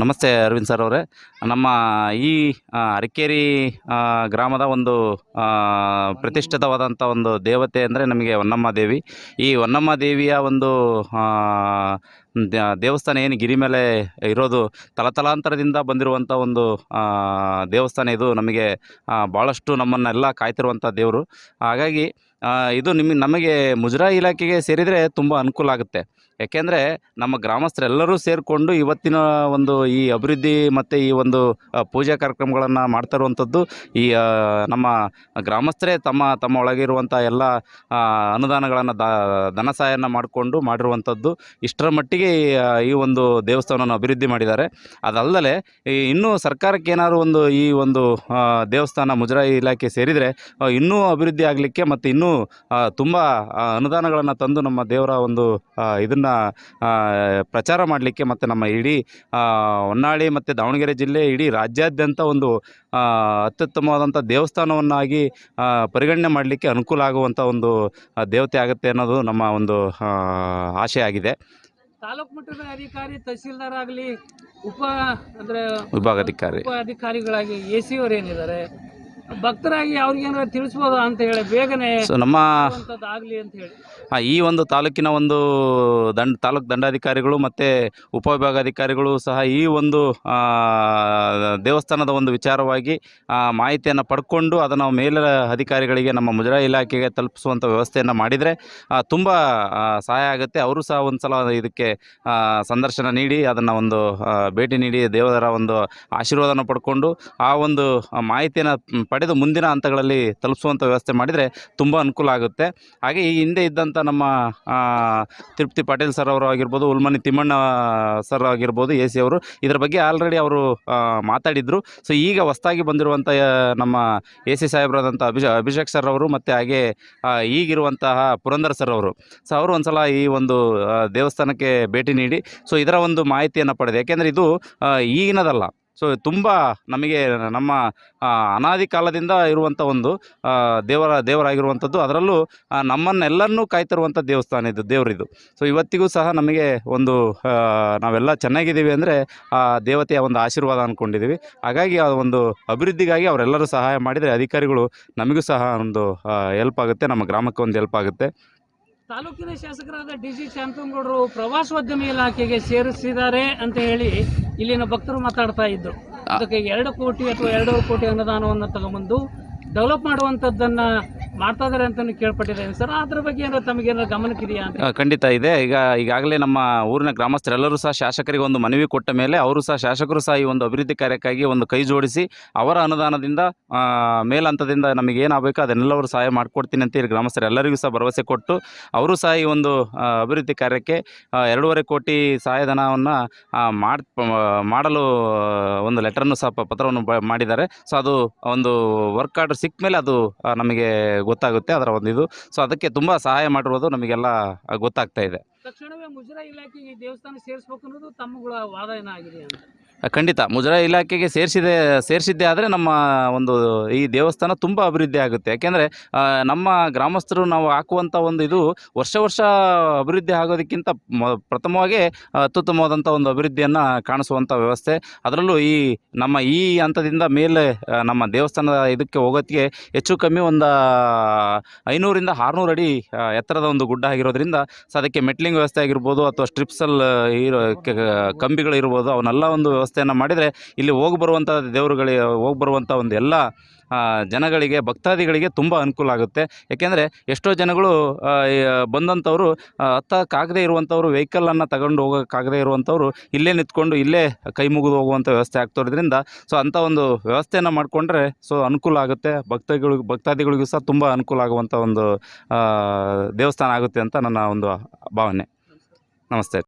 ನಮಸ್ತೆ ಅರವಿಂದ್ ಸರ್ ಅವರೇ. ನಮ್ಮ ಈ ಅರಕೇರಿ ಗ್ರಾಮದ ಒಂದು ಪ್ರತಿಷ್ಠಿತವಾದಂಥ ಒಂದು ದೇವತೆ ಅಂದರೆ ನಮಗೆ ಹೊನ್ನಮ್ಮ ದೇವಿ. ಈ ಹೊನ್ನಮ್ಮ ದೇವಿಯ ಒಂದು ದೇವಸ್ಥಾನ ಏನು ಗಿರಿ ಮೇಲೆ ಇರೋದು ತಲತಲಾಂತರದಿಂದ ಬಂದಿರುವಂಥ ಒಂದು ದೇವಸ್ಥಾನ ಇದು ನಮಗೆ ಭಾಳಷ್ಟು ನಮ್ಮನ್ನೆಲ್ಲ ಕಾಯ್ತಿರುವಂಥ ದೇವರು. ಹಾಗಾಗಿ ಇದು ನಿಮಗೆ ನಮಗೆ ಮುಜರಾಯಿ ಇಲಾಖೆಗೆ ಸೇರಿದರೆ ತುಂಬ ಅನುಕೂಲ ಆಗುತ್ತೆ. ಯಾಕೆಂದರೆ ನಮ್ಮ ಗ್ರಾಮಸ್ಥರೆಲ್ಲರೂ ಸೇರಿಕೊಂಡು ಇವತ್ತಿನ ಒಂದು ಈ ಅಭಿವೃದ್ಧಿ ಮತ್ತು ಈ ಒಂದು ಪೂಜಾ ಕಾರ್ಯಕ್ರಮಗಳನ್ನು ಮಾಡ್ತಾ ಇರುವಂಥದ್ದು ಈ ನಮ್ಮ ಗ್ರಾಮಸ್ಥರೇ ತಮ್ಮ ತಮ್ಮ ಒಳಗಿರುವಂಥ ಎಲ್ಲ ಅನುದಾನಗಳನ್ನು ಧನ ಸಹಾಯನ ಮಾಡಿಕೊಂಡು ಮಾಡಿರುವಂಥದ್ದು ಇಷ್ಟರ ಮಟ್ಟಿಗೆ ಈ, ಒಂದು ದೇವಸ್ಥಾನವನ್ನು ಅಭಿವೃದ್ಧಿ ಮಾಡಿದ್ದಾರೆ. ಅದಲ್ಲದೆ ಇನ್ನೂ ಸರ್ಕಾರಕ್ಕೆ ಏನಾದರೂ ಒಂದು ಈ ಒಂದು ದೇವಸ್ಥಾನ ಮುಜರಾಯಿ ಇಲಾಖೆ ಸೇರಿದರೆ ಇನ್ನೂ ಅಭಿವೃದ್ಧಿ ಆಗಲಿಕ್ಕೆ ಮತ್ತು ಇನ್ನೂ ತುಂಬ ಅನುದಾನಗಳನ್ನು ತಂದು ನಮ್ಮ ದೇವರ ಒಂದು ಇದನ್ನು ಪ್ರಚಾರ ಮಾಡಲಿಕ್ಕೆ ಮತ್ತು ನಮ್ಮ ಇಡೀ ಹೊನ್ನಾಳಿ ಮತ್ತು ದಾವಣಗೆರೆ ಜಿಲ್ಲೆ ಇಡೀ ರಾಜ್ಯಾದ್ಯಂತ ಒಂದು ಅತ್ಯುತ್ತಮವಾದಂಥ ದೇವಸ್ಥಾನವನ್ನಾಗಿ ಪರಿಗಣನೆ ಮಾಡಲಿಕ್ಕೆ ಅನುಕೂಲ ಆಗುವಂಥ ಒಂದು ದೇವತೆ ಆಗುತ್ತೆ ಅನ್ನೋದು ನಮ್ಮ ಒಂದು ಆಶೆಯಾಗಿದೆ ಆಶೆ ಆಗಿದೆ. ತಾಲೂಕು ಮಟ್ಟದ ಅಧಿಕಾರಿ ತಹಸೀಲ್ದಾರ್ ಆಗಲಿ ಉಪ ಅಂದ್ರೆ ವಿಭಾಗಾಧಿಕಾರಿ. ಉಪ ಅಧಿಕಾರಿಗಳಾಗಿ ಎ ಸಿ ಅವರು ಏನಿದ್ದಾರೆ ಭಕ್ತರಾಗಿ ಅವ್ರಿಗೇನಾರ ತಿಳಿಸ್ಬೋದಾ ಅಂತ ಹೇಳಿ ಬೇಗನೆ ಸೊ ನಮ್ಮ ಆಗಲಿ ಅಂತ ಹೇಳಿ. ಆ, ಈ ಒಂದು ತಾಲೂಕಿನ ಒಂದು ದಂಡ ತಾಲೂಕು ದಂಡಾಧಿಕಾರಿಗಳು ಮತ್ತು ಉಪವಿಭಾಗಾಧಿಕಾರಿಗಳು ಸಹ ಈ ಒಂದು ದೇವಸ್ಥಾನದ ಒಂದು ವಿಚಾರವಾಗಿ ಆ, ಮಾಹಿತಿಯನ್ನು ಪಡ್ಕೊಂಡು ಅದನ್ನು ಮೇಲಿನ ಅಧಿಕಾರಿಗಳಿಗೆ ನಮ್ಮ ಮುಜರಾಯಿ ಇಲಾಖೆಗೆ ತಲುಪಿಸುವಂಥ ವ್ಯವಸ್ಥೆಯನ್ನು ಮಾಡಿದರೆ ತುಂಬ ಸಹಾಯ ಆಗುತ್ತೆ. ಅವರು ಸಹ ಒಂದು ಸಲ ಇದಕ್ಕೆ ಸಂದರ್ಶನ ನೀಡಿ ಅದನ್ನು ಒಂದು ಭೇಟಿ ನೀಡಿ ದೇವರ ಒಂದು ಆಶೀರ್ವಾದನ ಪಡ್ಕೊಂಡು ಆ ಒಂದು ಮಾಹಿತಿಯನ್ನು ಪಡೆದು ಮುಂದಿನ ಹಂತಗಳಲ್ಲಿ ತಲುಪಿಸುವಂಥ ವ್ಯವಸ್ಥೆ ಮಾಡಿದರೆ ತುಂಬ ಅನುಕೂಲ ಆಗುತ್ತೆ. ಹಾಗೆ ಈ ಹಿಂದೆ ಇದ್ದಂಥ ನಮ್ಮ ತಿರುಪ್ತಿ ತಿರುಪತಿ ಪಾಟೀಲ್ ಸರ್ ಅವರು ಆಗಿರ್ಬೋದು, ಉಲ್ಮನಿ ತಿಮ್ಮಣ್ಣ ಸರ್ ಆಗಿರ್ಬೋದು, ಎ ಸಿ ಅವರು, ಇದರ ಬಗ್ಗೆ ಆಲ್ರೆಡಿ ಅವರು ಮಾತಾಡಿದರು. ಸೊ, ಈಗ ಹೊಸ್ದಾಗಿ ಬಂದಿರುವಂಥ ನಮ್ಮ ಎ ಸಿ ಸಾಹೇಬರಾದಂಥ ಅಭಿಷ, ಅಭಿಷೇಕ್ ಸರ್ ಅವರು ಮತ್ತು ಹಾಗೆ ಈಗಿರುವಂತಹ ಪುರಂದರ್ ಸರ್ ಅವರು. ಸೊ, ಅವರು ಒಂದು ಸಲ ಈ ಒಂದು ದೇವಸ್ಥಾನಕ್ಕೆ ಭೇಟಿ ನೀಡಿ, ಸೊ, ಇದರ ಒಂದು ಮಾಹಿತಿಯನ್ನು ಪಡೆದೆ, ಯಾಕೆಂದರೆ ಇದು ಈಗಿನದಲ್ಲ. ಸೊ ತುಂಬ ನಮಗೆ ನಮ್ಮ ಅನಾದಿ ಕಾಲದಿಂದ ಇರುವಂಥ ಒಂದು ದೇವರ ದೇವರಾಗಿರುವಂಥದ್ದು ಅದರಲ್ಲೂ ನಮ್ಮನ್ನೆಲ್ಲರನ್ನೂ ಕಾಯ್ತಿರುವಂಥ ದೇವಸ್ಥಾನ ಇದು, ದೇವರಿದು. ಸೊ ಇವತ್ತಿಗೂ ಸಹ ನಮಗೆ ಒಂದು ನಾವೆಲ್ಲ ಚೆನ್ನಾಗಿದ್ದೀವಿ ಅಂದರೆ, ಆ, ದೇವತೆಯ ಒಂದು ಆಶೀರ್ವಾದ ಅಂದ್ಕೊಂಡಿದ್ದೀವಿ ಹಾಗಾಗಿ ಆ ಒಂದು ಅಭಿವೃದ್ಧಿಗಾಗಿ ಅವರೆಲ್ಲರೂ ಸಹಾಯ ಮಾಡಿದರೆ ಅಧಿಕಾರಿಗಳು ನಮಗೂ ಸಹ ಒಂದು ಹೆಲ್ಪ್ ಆಗುತ್ತೆ, ನಮ್ಮ ಗ್ರಾಮಕ್ಕೆ ಒಂದು ಹೆಲ್ಪ್ ಆಗುತ್ತೆ. ತಾಲೂಕಿನ ಶಾಸಕರಾದ ಡಿ ಸಿ ಶಾಂತನಗೌಡರು ಪ್ರವಾಸೋದ್ಯಮ ಇಲಾಖೆಗೆ ಸೇರಿಸಿದ್ದಾರೆ ಅಂತ ಹೇಳಿ ಇಲ್ಲಿನ ಭಕ್ತರು ಮಾತಾಡ್ತಾ ಇದ್ರು. ಅದಕ್ಕೆ ಎರಡು ಕೋಟಿ ಅಥವಾ ಎರಡೂವರೆ ಕೋಟಿ ಅನುದಾನವನ್ನು ತಗೊಂಡ್ಬಂದು ಡೆವಲಪ್ ಮಾಡುವಂಥದ್ದನ್ನ ಮಾಡ್ತಾ ಅಂತ ಕೇಳ್ಪಟ್ಟಿದ್ದೇನೆ. ಸರ್, ಅದ್ರ ಬಗ್ಗೆ ಏನಾದ್ರು ತಮಗೇನಾದ್ರು ಗಮನಕ್ಕಿದೆಯಾ ಖಂಡಿತ ಇದೆ. ಈಗ, ಈಗಾಗಲೇ ನಮ್ಮ ಊರಿನ ಗ್ರಾಮಸ್ಥರೆಲ್ಲರೂ ಸಹ ಶಾಸಕರಿಗೆ ಒಂದು ಮನವಿ ಕೊಟ್ಟ ಮೇಲೆ ಅವರು ಸಹ ಶಾಸಕರು ಸಹ ಈ ಒಂದು ಅಭಿವೃದ್ಧಿ ಕಾರ್ಯಕ್ಕಾಗಿ ಒಂದು ಕೈ ಜೋಡಿಸಿ ಅವರ ಅನುದಾನದಿಂದ ಮೇಲಂತದಿಂದ ನಮಗೆ ಏನಾಗಬೇಕು ಅದನ್ನೆಲ್ಲವರು ಸಹಾಯ ಮಾಡಿಕೊಡ್ತೀನಿ ಅಂತ ಹೇಳಿ ಗ್ರಾಮಸ್ಥರೆಲ್ಲರಿಗೂ ಸಹ ಭರವಸೆ ಕೊಟ್ಟು ಅವರು ಸಹ ಈ ಒಂದು ಅಭಿವೃದ್ಧಿ ಕಾರ್ಯಕ್ಕೆ ಎರಡೂವರೆ ಕೋಟಿ ಸಹಾಯಧನವನ್ನು ಮಾಡ್ ಮಾಡಲು ಒಂದು ಲೆಟರನ್ನು ಸಹ ಪತ್ರವನ್ನು ಮಾಡಿದ್ದಾರೆ. ಸೊ, ಅದು ಒಂದು ವರ್ಕ್ ಆರ್ಡರ್ ಸಿಕ್ಕ ಮೇಲೆ ಅದು ನಮಗೆ ಗೊತ್ತಾಗುತ್ತೆ, ಅದರ ಒಂದು ಇದು. ಸೊ ಅದಕ್ಕೆ ತುಂಬ ಸಹಾಯ ಮಾಡಿರೋದು ನಮಗೆಲ್ಲ ಗೊತ್ತಾಗ್ತಾ ಇದೆ. ತಕ್ಷಣವೇ ಮುಜರಾಯಿ ಇಲಾಖೆಗೆ ದೇವಸ್ಥಾನ ಸೇರಿಸಬೇಕು ಅನ್ನೋದು ತಮ್ಮಗಳ ವಾದ ಏನಾಗಿದೆ ಖಂಡಿತ. ಮುಜರಾಯಿ ಇಲಾಖೆಗೆ ಸೇರಿಸಿದೆ, ಸೇರಿಸಿದ್ದೇ ಆದರೆ ನಮ್ಮ ಒಂದು ಈ ದೇವಸ್ಥಾನ ತುಂಬ ಅಭಿವೃದ್ಧಿ ಆಗುತ್ತೆ. ಯಾಕೆಂದರೆ ನಮ್ಮ ಗ್ರಾಮಸ್ಥರು ನಾವು ಹಾಕುವಂಥ ಒಂದು ಇದು ವರ್ಷ ವರ್ಷ ಅಭಿವೃದ್ಧಿ ಆಗೋದಕ್ಕಿಂತ ಪ್ರಥಮವಾಗಿ ಅತ್ಯುತ್ತಮವಾದಂಥ ಒಂದು ಅಭಿವೃದ್ಧಿಯನ್ನು ಕಾಣಿಸುವಂಥ ವ್ಯವಸ್ಥೆ. ಅದರಲ್ಲೂ ಈ ನಮ್ಮ ಈ ಹಂತದಿಂದ ಮೇಲೆ ನಮ್ಮ ದೇವಸ್ಥಾನದ ಇದಕ್ಕೆ ಹೋಗೋದಕ್ಕೆ ಹೆಚ್ಚು ಕಮ್ಮಿ ಒಂದು ಐನೂರಿಂದ ಆರುನೂರು ಅಡಿ ಎತ್ತರದ ಒಂದು ಗುಡ್ಡ ಆಗಿರೋದ್ರಿಂದ ಸೊ ಅದಕ್ಕೆ ಮೆಟ್ಲಿಂಗ್ ವ್ಯವಸ್ಥೆ ಆಗಿರ್ಬೋದು ಅಥವಾ ಸ್ಟ್ರಿಪ್ಸಲ್ ಇರೋ ಕಂಬಿಗಳಿರ್ಬೋದು, ಅವನ್ನೆಲ್ಲ ಒಂದು ವ್ಯವಸ್ಥೆಯನ್ನು ಮಾಡಿದರೆ ಇಲ್ಲಿ ಹೋಗಿ ಬರುವಂಥ ದೇವರುಗಳಿಗೆ, ಹೋಗಿ ಬರುವಂಥ ಒಂದು ಎಲ್ಲ ಜನಗಳಿಗೆ, ಭಕ್ತಾದಿಗಳಿಗೆ ತುಂಬ ಅನುಕೂಲ ಆಗುತ್ತೆ. ಯಾಕೆಂದರೆ ಎಷ್ಟೋ ಜನಗಳು ಬಂದಂಥವರು ಹತ್ತಕ್ಕಾಗದೇ ಇರುವಂಥವ್ರು ವೆಹಿಕಲನ್ನು ತಗೊಂಡು ಹೋಗೋಕ್ಕಾಗದೇ ಇರುವಂಥವ್ರು ಇಲ್ಲೇ ನಿಂತ್ಕೊಂಡು ಇಲ್ಲೇ ಕೈ ಮುಗಿದು ಹೋಗುವಂಥ ವ್ಯವಸ್ಥೆ ಆಗ್ತಿರೋದ್ರಿಂದ, ಸೊ ಅಂಥ ಒಂದು ವ್ಯವಸ್ಥೆಯನ್ನು ಮಾಡಿಕೊಂಡ್ರೆ, ಸೊ ಅನುಕೂಲ ಆಗುತ್ತೆ. ಭಕ್ತಗಳು, ಭಕ್ತಾದಿಗಳಿಗೂ ಸಹ ತುಂಬ ಅನುಕೂಲ ಆಗುವಂಥ ಒಂದು ದೇವಸ್ಥಾನ ಆಗುತ್ತೆ ಅಂತ ನನ್ನ ಒಂದು ಭಾವನೆ. ನಮಸ್ತೆ.